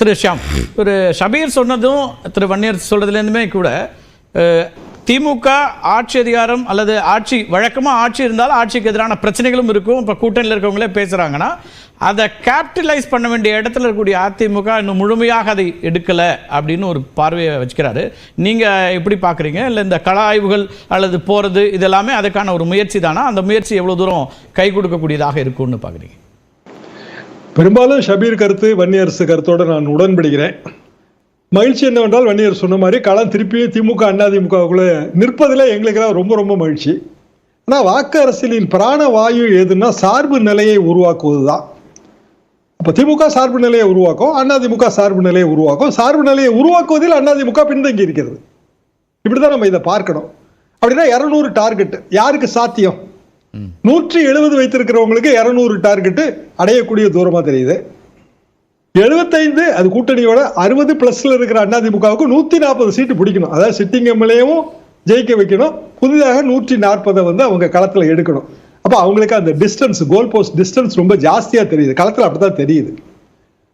திரு ஷியாம் ஒரு ஷபீர் சொன்னதும் திரு வன்னியர் சொல்றதுலேருந்துமே கூட திமுக ஆட்சி அதிகாரம் அல்லது ஆட்சி வழக்கமாக ஆட்சி இருந்தாலும் ஆட்சிக்கு எதிரான பிரச்சனைகளும் இருக்கும். இப்போ கூட்டணியில் இருக்கவங்களே பேசுகிறாங்கன்னா அதை கேபிட்டலைஸ் பண்ண வேண்டிய இடத்துல இருக்கக்கூடிய அதிமுக இன்னும் முழுமையாக அதை எடுக்கலை அப்படின்னு ஒரு பார்வையை வச்சுக்கிறாரு. நீங்கள் எப்படி பார்க்குறீங்க? இல்லை இந்த கள ஆய்வுகள் அல்லது போகிறது இதெல்லாமே அதுக்கான ஒரு முயற்சி தானா? அந்த முயற்சி எவ்வளோ தூரம் கை கொடுக்கக்கூடியதாக இருக்கும்னு பார்க்குறீங்க? பெரும்பாலும் ஷபீர் கருத்து வன்னியரசு கருத்தோடு நான் உடன்படுகிறேன். மகிழ்ச்சி என்னவென்றால் வன்னியர் சொன்ன மாதிரி களம் திருப்பி திமுக அதிமுகவுக்குள்ளே நிற்பதில் எங்களுக்கெல்லாம் ரொம்ப ரொம்ப மகிழ்ச்சி. ஆனால் வாக்கு அரசியலின் பிராண வாயு எதுன்னா சார்பு நிலையை உருவாக்குவது தான் அப்போ திமுக சார்பு நிலையை உருவாக்கும் அதிமுக சார்பு நிலையை உருவாக்கும். சார்பு நிலையை உருவாக்குவதில் அதிமுக பின்தங்கி இருக்கிறது இப்படி தான் நம்ம இதை பார்க்கணும். அப்படின்னா இரநூறு டார்கெட் யாருக்கு சாத்தியம்? நூற்றி எழுபது வைத்திருக்கிறவங்களுக்கு இரநூறு டார்கெட் அடையக்கூடிய தூரமா தெரியுது. எழுபத்தைந்து அது கூட்டணியோட அறுபது பிளஸ்ல இருக்கிற அதிமுகவுக்கு நூத்தி நாற்பது சீட்டு பிடிக்கணும். அதாவது சிட்டிங் எம்எல்ஏவும் ஜெயிக்க வைக்கணும். புதிதாக நூற்றி நாற்பதை வந்து அவங்க களத்துல எடுக்கணும். அப்ப அவங்களுக்கு அந்த டிஸ்டன்ஸ் கோல் போஸ்ட் டிஸ்டன்ஸ் ரொம்ப ஜாஸ்தியா தெரியுது. களத்துல அப்படித்தான் தெரியுது.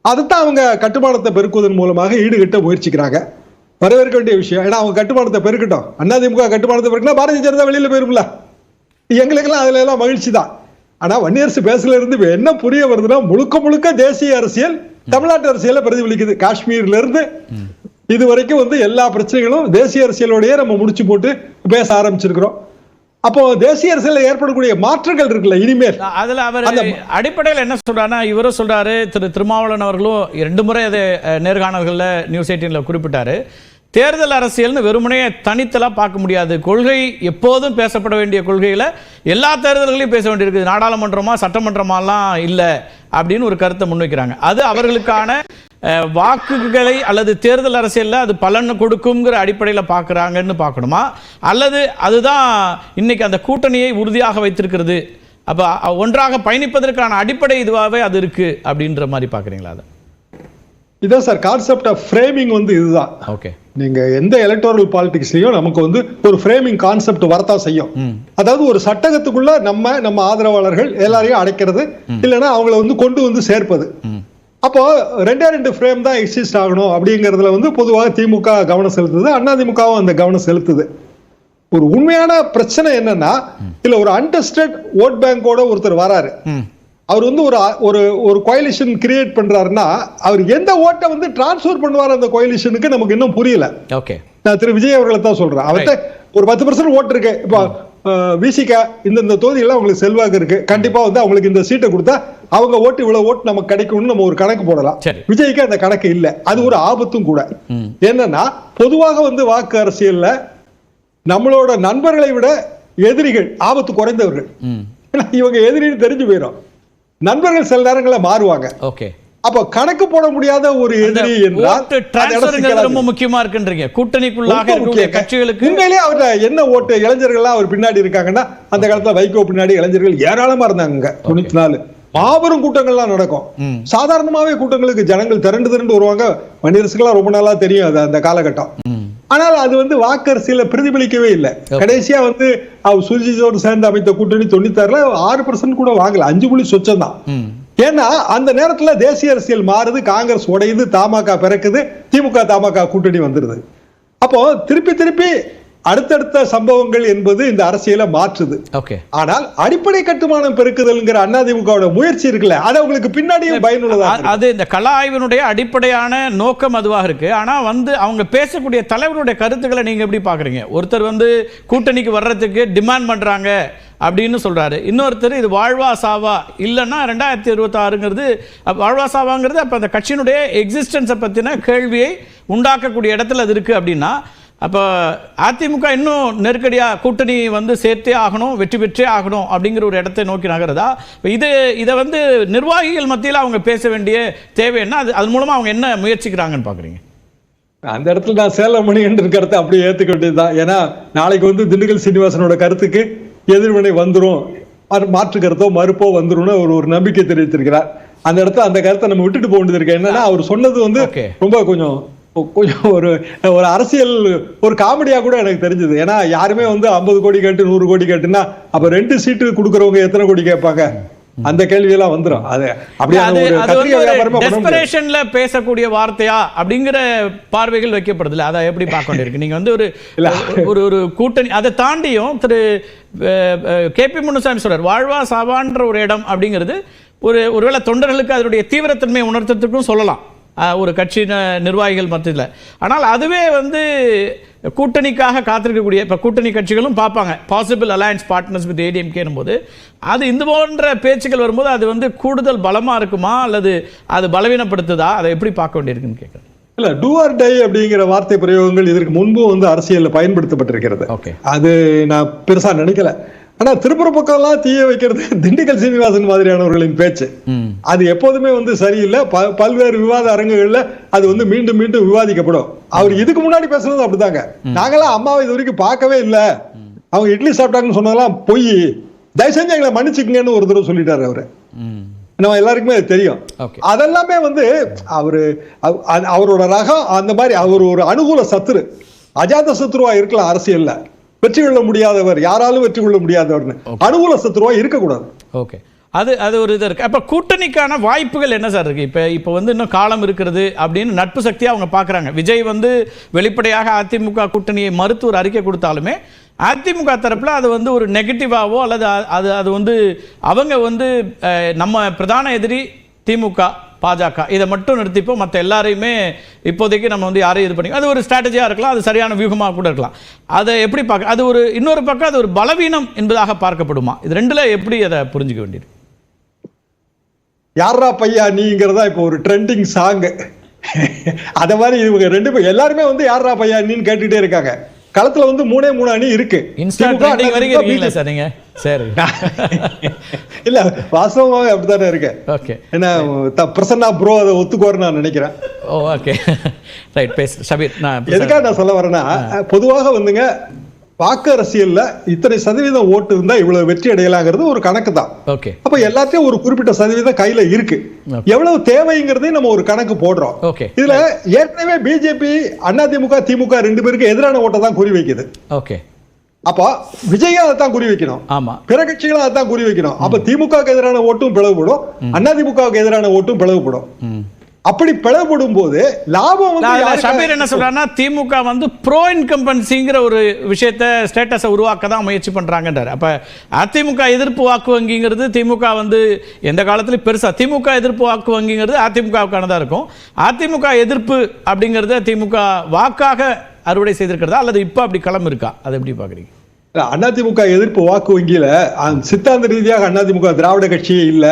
அதைத்தான் அவங்க கட்டுமானத்தை பெருக்குவதன் மூலமாக ஈடுகட்ட முயற்சிக்கிறாங்க. வரவேற்க வேண்டிய விஷயம். ஏன்னா அவங்க கட்டுமானத்தை பெருக்கட்டும். அதிமுக கட்டுமானத்தை பெருக்கினா பாரதிய ஜனதா வெளியில போயிரும்ல. எங்களுக்கெல்லாம் அதுல எல்லாம் மகிழ்ச்சி தான் ஆனா வன்னியரசு பேசல இருந்து என்ன புரிய வருதுன்னா முழுக்க முழுக்க தேசிய அரசியல் தமிழ்நாட்டு அரசியல பிரதிபலிக்குது. காஷ்மீர்ல இருந்து இது வரைக்கும் வந்து எல்லா பிரச்சனைகளும் தேசிய அரசியலோடயே நம்ம முடிச்சு போட்டு பேச ஆரம்பிச்சிருக்கிறோம். அப்போ தேசிய அரசியலில் ஏற்படக்கூடிய மாற்றங்கள் இருக்குல்ல இனிமேல். அதுல அவர் அடிப்படையில் என்ன சொல்றாருன்னா இவரும் சொல்றாரு திரு திருமாவளவன் அவர்களும் ரெண்டு முறை அது நேர்காணல்கள்ல நியூஸ் எயிட்டீன்ல குறிப்பிட்டாரு. தேர்தல் அரசியல்னு வெறுமனே தனித்தலாக பார்க்க முடியாது. கொள்கை எப்போதும் பேசப்பட வேண்டிய கொள்கையில் எல்லா தேர்தல்களையும் பேச வேண்டியிருக்குது நாடாளுமன்றமா சட்டமன்றமாலாம் இல்லை அப்படின்னு ஒரு கருத்தை முன்வைக்கிறாங்க. அது அவர்களுக்கான வாக்குகளை அல்லது தேர்தல் அரசியலில் அது பலன் கொடுக்குங்கிற அடிப்படையில் பார்க்குறாங்கன்னு பார்க்கணுமா? அல்லது அதுதான் இன்னைக்கு அந்த கூட்டணியை உறுதியாக வைத்திருக்கிறது. அப்போ ஒன்றாக பயணிப்பதற்கான அடிப்படை இதுவாகவே அது இருக்குது அப்படின்ற மாதிரி பார்க்குறீங்களா அதை? இதான் சார் கான்செப்ட் ஆஃப் ஃப்ரேமிங் வந்து இதுதான். ஓகே நீங்க எந்த எலக்டோரல் பாலிடிக்ஸ்லயும் நமக்கு வந்து ஒரு ஃப்ரேமிங் கான்செப்ட் வரத்தான் செய்யும். அதாவது ஒரு சட்டகத்துக்குள்ள நம்ம நம்ம ஆதரவாளர்கள் எல்லாரையும் அடைக்கிறது இல்லைன்னா அவங்கள வந்து கொண்டு வந்து சேர்ப்பது. அப்போ ரெண்டே ரெண்டு ஃப்ரேம் தான் எக்ஸிஸ்ட் ஆகணும் அப்படிங்கறதுல வந்து பொதுவாக திமுக கவனம் செலுத்துது அதிமுகவும் அந்த கவனம் செலுத்துது. ஒரு உண்மையான பிரச்சனை என்னன்னா இல்ல ஒரு அண்டர்ஸ்டட் ஓட் பேங்கோட ஒருத்தர் வராரு. அவர் வந்து ஒரு ஒரு ஒரு கோயிலிஷன் கிரியேட் பண்றாருன்னா அவர் எந்த ஓட்டை வந்து டிரான்ஸ்ஃபர் பண்ணுவார் அந்த கோயிலிஷனுக்கு நமக்கு இன்னும் புரியல. ஓகே நான் திரு விஜய் அவர்களை தான் சொல்றேன். அவர்கிட்ட ஒரு பத்து பர்சன்ட் ஓட்டு இருக்கு. இப்போ விசிகா இந்த இந்த தொகுதியெல்லாம் அவங்களுக்கு செல்வாக்கு இருக்கு. கண்டிப்பா வந்து அவங்களுக்கு இந்த சீட்டை கொடுத்தா அவங்க ஓட்டு இவ்வளவு ஓட்டு நமக்கு கிடைக்கும்னு நம்ம ஒரு கணக்கு போடலாம். விஜய்க்கு அந்த கணக்கு இல்ல. அது ஒரு ஆபத்தும் கூட. என்னன்னா பொதுவாக வந்து வாக்கு அரசியல்ல நம்மளோட நண்பர்களை விட எதிரிகள் ஆபத்து குறைந்தவர்கள். இவங்க எதிரின்னு தெரிஞ்சு போயிடும் நண்பர்கள் சில நேரங்களில் மாறுவாங்க. ஓகே. அப்ப கணக்கு போட முடியாத ஒரு எதிரி என்றால். ரொம்ப முக்கியமா இருக்குன்றீங்க. கூட்டணிக்குள்ளாக இருக்கக்கூடிய. கட்சிகளுக்கு உண்மையிலேயே அவர்ட்ட என்ன ஓட்டு இளைஞர்கள்லாம் அவர் பின்னாடி இருக்காங்கன்னா அந்த காலத்துல வைகோ பின்னாடி இளைஞர்கள் ஏராளமா இருந்தாங்க தொண்ணூத்தி நாலு. மாபெரும் கூட்டங்கள்லாம் நடக்கும். சாதாரணமாவே கூட்டங்களுக்கு ஜனங்கள் திரண்டு திரண்டு வருவாங்க. வன்னியரசுக்கெல்லாம் ரொம்ப நாளா தெரியும் அது அந்த காலகட்டம். ஆனால் அது வந்து வாக்கரசியல பிரதிபலிக்கவே இல்லை. கடைசியா வந்து அவர் சுஜித்தோடு சேர்ந்து அமைத்த கூட்டணி தொண்ணூத்தாறுல ஆறு பர்சன்ட் கூட வாங்கல. அஞ்சு புள்ளி சொச்சம் தான். ஏன்னா அந்த நேரத்துல தேசிய அரசியல் மாறுது காங்கிரஸ் உடையுது தமாக பிறக்குது திமுக தமாக கூட்டணி வந்துருது. அப்போ திருப்பி திருப்பி அடுத்தடுத்த சம்பவங்கள் என்பது இந்த அரசியலை மாற்றுது. ஓகே ஆனால் அடிப்படை கட்டுமானம் பெருக்குதல்ங்கிற அதிமுகவோட முயற்சி இருக்குல்ல அது அவங்களுக்கு பின்னாடியும் பயனுள்ளதா அ- அது இந்த கள ஆய்வினுடைய அடிப்படையான நோக்கம் அதுவாக இருக்கு. ஆனா வந்து அவங்க பேசக்கூடிய தலைவருடைய கருத்துக்களை நீங்க எப்படி பாக்குறீங்க? ஒருத்தர் வந்து கூட்டணிக்கு வர்றதுக்கு டிமாண்ட் பண்றாங்க அப்படின்னு சொல்றாரு. இன்னொருத்தர் இது வாழ்வா சாவா இல்லைன்னா ரெண்டாயிரத்தி இருபத்தாறுங்கிறது வாழ்வா சாவாங்கிறது அப்ப அந்த கட்சியினுடைய எக்ஸிஸ்டன்ஸை பத்தின கேள்வியை உண்டாக்கக்கூடிய இடத்துல அது இருக்கு அப்படின்னா அப்போ அதிமுக இன்னும் நெருக்கடியாக கூட்டணி வந்து சேர்த்தே ஆகணும் வெற்றி பெற்றே ஆகணும் அப்படிங்கிற ஒரு இடத்தை நோக்கி நகருதா? இது இதை வந்து நிர்வாகிகள் மத்தியில் அவங்க பேச வேண்டிய தேவை என்ன? அது அது மூலமாக அவங்க என்ன முயற்சிக்கிறாங்கன்னு பார்க்குறீங்க அந்த இடத்துல நான் சேலம் மணிகண்டன் கருத்தை அப்படியே ஏத்துக்க வேண்டியதுதான். ஏன்னா நாளைக்கு வந்து திண்டுக்கல் சீனிவாசனோட கருத்துக்கு எதிர்வினை வந்துரும். அது மாற்று கருத்தோ மறுப்போ வந்துரும்னு ஒரு ஒரு நம்பிக்கை தெரிவித்திருக்கிறார். அந்த இடத்துல அந்த கருத்தை நம்ம விட்டுட்டு போக வேண்டியது இருக்கு. என்னன்னா அவர் சொன்னது வந்து. ரொம்ப கொஞ்சம் கொஞ்சம் ஒரு ஒரு அரசியல் ஒரு காமெடியா கூட எனக்கு தெரிஞ்சது. ஏன்னா யாருமே வந்து ஐம்பது கோடி கேட்டு நூறு கோடி கேட்டுன்னா அப்ப ரெண்டு சீட்டு கொடுக்கறவங்க எத்தனை கோடி கேட்பாங்க? அந்த கேள்வியெல்லாம் வந்துரும். அது அப்படியான அது. டெஸ்பரேஷன்ல பேசக்கூடிய வார்த்தையா அப்படிங்கிற பார்வைகள் வைக்கப்படுது இல்ல? அதை எப்படி பார்க்க வேண்டியிருக்கு? நீங்க வந்து ஒரு ஒரு ஒரு கூட்டணி அதை தாண்டியும் திரு கேபி முனுசாமி சொல்றார் வாழ்வா சாவான்ற ஒரு இடம் அப்படிங்கிறது ஒரு ஒருவேளை தொண்டர்களுக்கு அதனுடைய தீவிரத்தன்மையை உணர்த்துறதுக்கும் சொல்லலாம். ஒரு கட்சி நிர்வாகிகள் மத்தியில். ஆனால் அதுவே வந்து கூட்டணிக்காக காத்திருக்கக்கூடிய இப்போ கூட்டணி கட்சிகளும் பார்ப்பாங்க. பாசிபிள் அலையன்ஸ் பார்ட்னர்ஸ் வித் ஏடிஎம்கேனும் போது அது இந்த போன்ற பேச்சுக்கள் வரும்போது அது வந்து கூடுதல் பலமா இருக்குமா? அல்லது அது பலவீனப்படுத்துதா? அதை எப்படி பார்க்க வேண்டியிருக்குன்னு கேட்குறேன். இல்ல டூ ஆர் டை அப்படிங்கிற வார்த்தை பிரயோகங்கள் இதற்கு முன்பும் வந்து அரசியல்ல பயன்படுத்தப்பட்டிருக்கிறது. ஓகே அது நான் பெருசா நினைக்கல. ஆனா திருப்புற பக்கம்லாம் தீய வைக்கிறது திண்டுக்கல் சீனிவாசன் மாதிரியானவர்களின் பேச்சு. அது எப்போதுமே வந்து சரியில்லை. ப- பல்வேறு விவாத அரங்குகள்ல அது வந்து மீண்டும் மீண்டும் விவாதிக்கப்படும். அவர் இதுக்கு முன்னாடி பேசுனது அப்படிதாங்க. நாங்களாம் அம்மாவை இது வரைக்கும் பார்க்கவே இல்ல. அவங்க இட்லி சாப்பிட்டாங்கன்னு சொன்னதெல்லாம் பொய். தயவு செஞ்சு எங்களை மன்னிச்சுக்கங்கன்னு ஒரு தடவை சொல்லிட்டாரு அவரு. நம்ம எல்லாருக்குமே அது தெரியும். அதெல்லாமே வந்து அவரு அவரோட ரகம் அந்த மாதிரி அவர் ஒரு அனுகூல சத்துரு. அஜாத சத்ருவா இருக்கலாம் அரசியல்ல. வெற்றி கொள்ள முடியாதவர் யாராலும் வெற்றி கொள்ள முடியாதவர்னு. அனுகூல சத்ருவா இருக்கக்கூடாது. ஓகே. அது அது ஒரு இது இருக்குது அப்போ கூட்டணிக்கான வாய்ப்புகள் என்ன சார் இருக்குது இப்போ இப்போ வந்து இன்னும் காலம் இருக்கிறது அப்படின்னு நட்பு சக்தியாக அவங்க பார்க்குறாங்க விஜய் வந்து வெளிப்படையாக அதிமுக கூட்டணியை மறுத்து ஒரு அறிக்கை கொடுத்தாலுமே அதிமுக தரப்பில் அது வந்து ஒரு நெகட்டிவாகவோ அல்லது அது அது வந்து அவங்க வந்து நம்ம பிரதான எதிரி திமுக பாஜக இதை மட்டும் நிறுத்திப்போம். மற்ற எல்லாரையுமே இப்போதைக்கு நம்ம வந்து யாரையும் இது பண்ணி அது ஒரு ஸ்ட்ராட்டஜியாக இருக்கலாம். அது சரியான வியூகமாக கூட இருக்கலாம். அதை எப்படி பார்க்க அது ஒரு இன்னொரு பக்கம் அது ஒரு பலவீனம் என்பதாக பார்க்கப்படுமா? இது ரெண்டில் எப்படி அதை புரிஞ்சுக்க வேண்டியது யாரா பையா நீங்கிறதா இப்போ ஒரு ட்ரெண்டிங் சாங் அத மாதிரி இவங்க ரெண்டு பேரும் எல்லாருமே வந்து யாரா பையா நீன்னு கேட்டுட்டே இருக்காங்க. களத்துல வந்து மூணே மூணு அணி இருக்கு. சார் இல்ல வாஸ்தவமாவே அப்படித்தானே இருக்கு. ஓகே என்ன த- பிரசன்னா ப்ரோ அதை ஒத்துக்குவாருன்னு நான் நினைக்கிறேன். ஓகே ரைட் பேசு ஷபீர் நான் எதுக்காக நான் சொல்ல வரேன்னா பொதுவாக வந்துங்க வாக்கு அரசியல்ல இத்தனை சதவீதம் ஓட்டு இருந்தா இவ்வளவு வெற்றி அடையலாங்கிறது ஒரு கணக்கு தான் ஓகே. அப்ப எல்லாத்தையும் ஒரு குறிப்பிட்ட சதவீதம் கையில இருக்கு. எவ்வளவு தேவைங்கிறதையும் நம்ம ஒரு கணக்கு போடுறோம். ஓகே. இதுல ஏற்கனவே பிஜேபி அதிமுக திமுக ரெண்டு பேருக்கு எதிரான ஓட்டை தான் குறி வைக்குது. ஓகே. அப்போ விஜய் அதை தான் குறி வைக்கணும். ஆமா. பிற கட்சிகளும் அதை தான் குறி வைக்கணும். அப்ப திமுகவுக்கு எதிரான ஓட்டும் பிளவுபடும். அதிமுகவுக்கு எதிரான ஓட்டும் பிளவுபடும். அப்படி பிளவுபடும் போது லாபம். வந்து ஷபீர் என்ன சொல்றாருன்னா திமுக வந்து ப்ரோ இன்கம்பன்சிங்கிற ஒரு விஷயத்த ஸ்டேட்டஸை உருவாக்க தான் முயற்சி பண்றாங்கன்றார். அப்ப அதிமுக எதிர்ப்பு வாக்கு வங்கிங்கிறது திமுக வந்து எந்த காலத்துலயும் பெருசா திமுக எதிர்ப்பு வாக்கு வங்கிங்கிறது அதிமுகவுக்கானதா இருக்கும். அதிமுக எதிர்ப்பு அப்படிங்கிறது திமுக வாக்காக அறுவடை செய்திருக்கிறதா? அல்லது இப்போ அப்படி களம் இருக்கா? அதை எப்படி பாக்குறீங்க? அதிமுக எதிர்ப்பு வாக்கு வங்கியில சித்தாந்த ரீதியாக அதிமுக திராவிட கட்சியே இல்ல.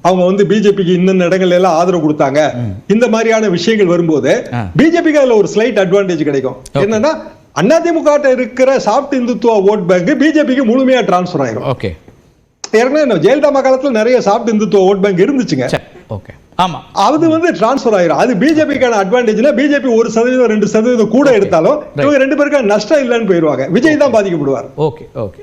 அவங்க வந்து பிஜேபிக்கு இன்னும் இடங்கள்ல எல்லாம் ஆதரவு கொடுத்தாங்க. இந்த மாதிரியான விஷயங்கள் வரும்போது. பிஜேபிக்கு அதுல ஒரு ஸ்லைட் அட்வான்டேஜ் கிடைக்கும். என்னன்னா அதிமுக இருக்கிற சாஃப்ட் இந்துத்துவ ஓட் பேங்க் பிஜேபிக்கு முழுமையா டிரான்ஸ்ஃபர் ஆயிரும். ஏற்கனவே ஜெயலலிதா காலத்துல நிறைய சாஃப்ட் இந்துத்துவ ஓட் பேங்க் இருந்துச்சுங்க. ஆமா. அது வந்து டிரான்ஸ்ஃபர் ஆயிரும். அது பிஜேபிக்கான அட்வான்டேஜ்னா பிஜேபி ஒரு சதவீதம் ரெண்டு சதவீதம் கூட எடுத்தாலும் இவங்க ரெண்டு பேருக்கும் நஷ்டம் இல்லைன்னு போயிருவாங்க விஜய் தான் பாதிக்கப்படுவார். Okay okay